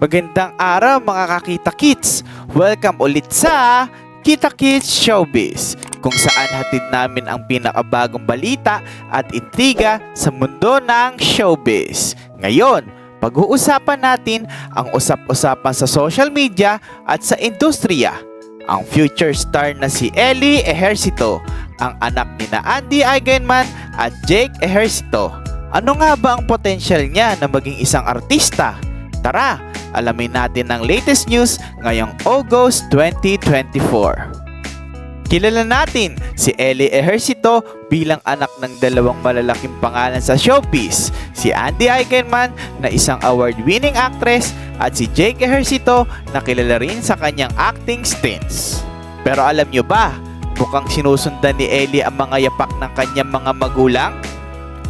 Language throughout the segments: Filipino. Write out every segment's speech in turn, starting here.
Magandang araw mga kakita kits! Welcome ulit sa Kita Kids Showbiz kung saan hatid namin ang pinakabagong balita at intriga sa mundo ng showbiz. Ngayon, pag-uusapan natin ang usap-usapan sa social media at sa industriya. Ang future star na si Ellie Ejercito, ang anak ni na Andy Eigenman at Jake Ejercito. Ano nga ba ang potensyal niya na maging isang artista? Tara, alamin natin ang latest news ngayong August 2024. Kilala natin si Ellie Ejercito bilang anak ng dalawang malalaking pangalan sa showbiz, si Andy Eigenman na isang award-winning actress at si Jake Ejercito na kilala rin sa kanyang acting stints. Pero alam nyo ba, mukhang sinusundan ni Ellie ang mga yapak ng kanyang mga magulang?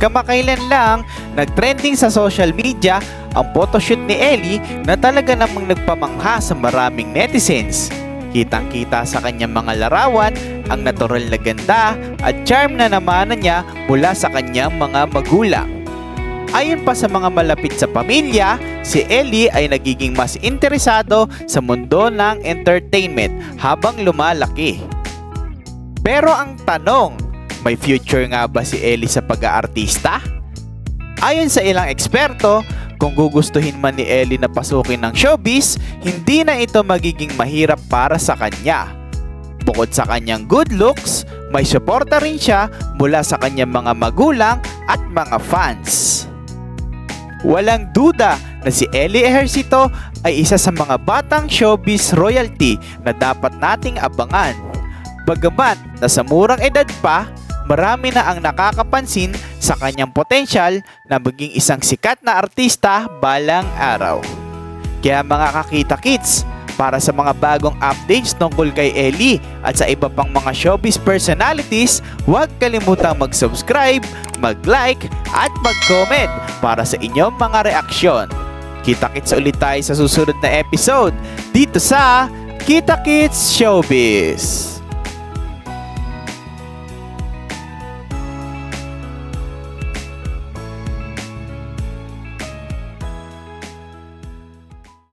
Kamakailan lang, nagtrending sa social media ang photoshoot ni Ellie na talaga namang nagpamangha sa maraming netizens. Kitang-kita sa kanyang mga larawan ang natural na ganda at charm na namana niya mula sa kanyang mga magulang. Ayon pa sa mga malapit sa pamilya, si Ellie ay nagiging mas interesado sa mundo ng entertainment habang lumalaki. Pero ang tanong, may future nga ba si Ellie sa pag-aartista? Ayon sa ilang eksperto, kung gugustuhin man ni Ellie na pasukin ng showbiz, hindi na ito magiging mahirap para sa kanya. Bukod sa kanyang good looks, may suporta rin siya mula sa kanyang mga magulang at mga fans. Walang duda na si Ellie Ejercito ay isa sa mga batang showbiz royalty na dapat nating abangan. Bagamat nasa murang edad pa, marami na ang nakakapansin sa kanyang potensyal na maging isang sikat na artista balang araw. Kaya mga kakita kids, para sa mga bagong updates tungkol kay Ellie at sa iba pang mga showbiz personalities, huwag kalimutang mag-subscribe, mag-like at mag-comment para sa inyong mga reaksyon. Kita-kits ulit tayo sa susunod na episode dito sa Kita Kids Showbiz.